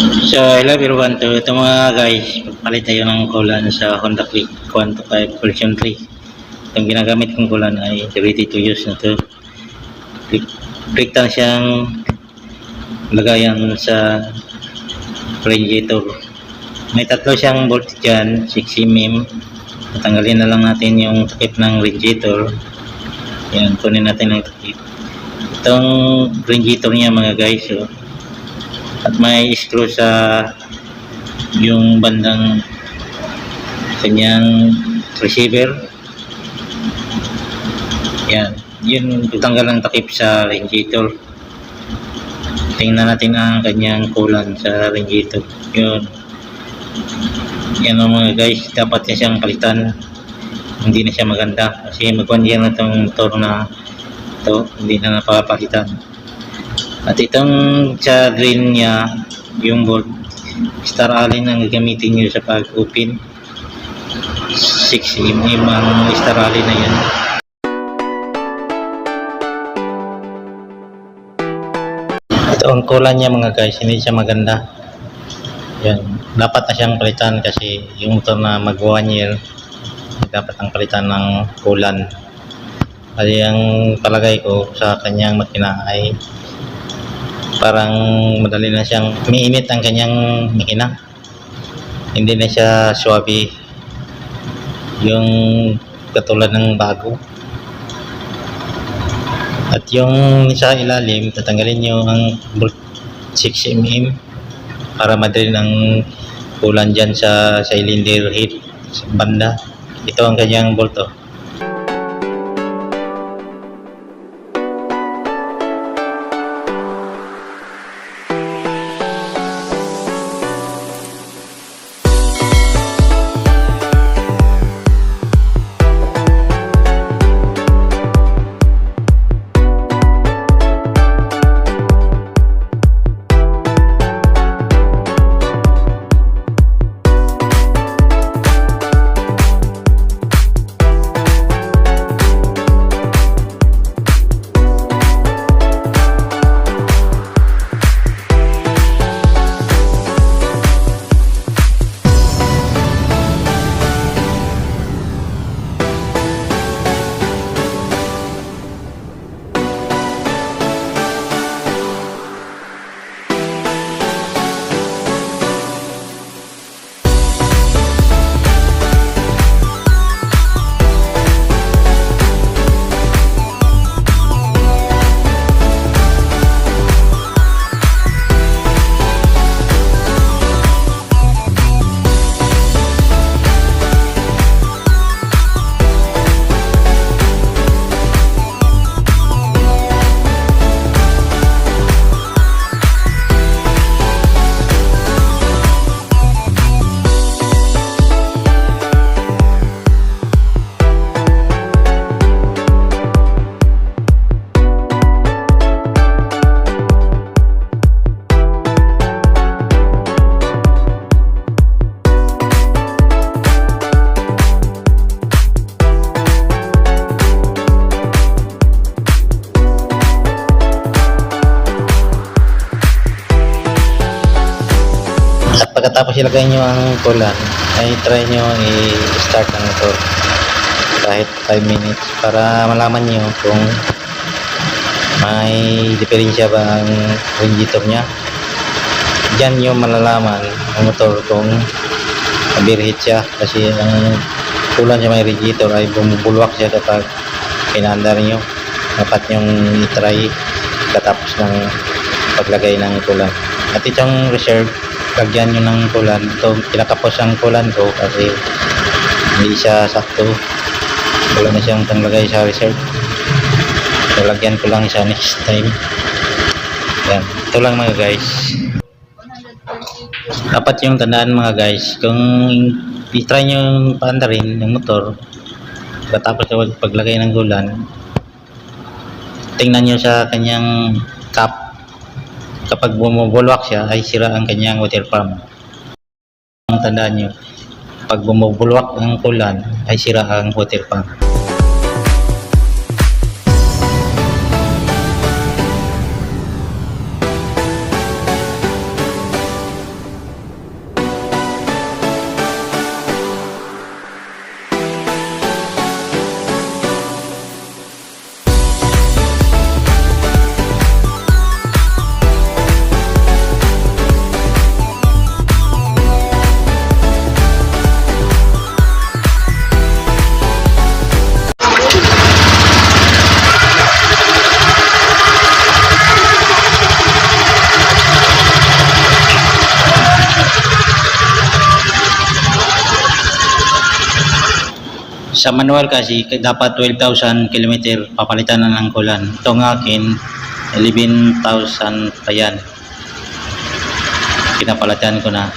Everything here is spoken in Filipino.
So, hello everyone. To, ito mga guys, palit tayo ng kulan sa Honda Click 125 version 3. Itong ginagamit kong kulan ay ready to use na to. Click, click lang siyang lagayan sa radiator. May tatlo siyang bolt dyan, 6 mm. Tatanggalin na lang natin yung takip ng radiator. Yan, kunin natin ang takip. Itong radiator niya mga guys, oh, at may screw sa yung bandang kanyang receiver. Yan. Yun tutanggal ang takip sa radiator. Tingnan natin ang kanyang kulan sa radiator. Yun. Yan ang mga guys dapat na siyang palitan. Hindi na siya maganda. Kasi magwan yan na itong motor na ito hindi na napapalitan at itong sa drain niya, yung bolt, star allen ang gagamitin nyo sa pag-open. 6 mm ang star allen na yan. Ito ang kulan niya mga guys, hindi siya maganda. Yan, dapat na siyang palitan kasi yung motor na mag 1 year, dapat ang palitan ng kulan. Kasi ang palagay ko sa kanyang makina ay parang madali na siyang umiinit ang kanyang makina. Hindi na siya swabe. Yung katulad ng bago. At yung sa ilalim tatanggalin nyo ang bolt 6 mm para madali ng kulan dyan sa cylinder head sa banda. Ito ang kanyang bolt oh. Pagkatapos ilagay nyo ang kulan, ay try nyo i-start ang motor kahit 5 minutes para malaman nyo kung may diferensya ba ang radiator niya. Diyan nyo malalaman ang motor kung nabirhit siya kasi ang kulan sa may radiator ay bumubulwak siya kapag pinandar nyo. Dapat nyong i-try katapos ng paglagay ng kulan. At itong reserve lagyan nyo ng kulan. Ito pinakapos ang kulan ko kasi hindi siya sakto. Wala na siyang tanglagay sa reserve so lagyan ko lang siya next time. Yan ito lang mga guys. Dapat yung tandaan mga guys kung i-try nyo yung paandarin ng motor pagkatapos sa paglagay ng kulan tingnan nyo sa kanyang kapag bumubulwak siya ay sira ang kanyang water pump. Ang tandaan nyo, pag bumubulwak ang kulan ay sira ang water pump. Sa manual kasi, dapat 12,000 kilometer papalitan na ng kulan. Ito ng akin, 11,000 pa yan. Pinapalitan ko na.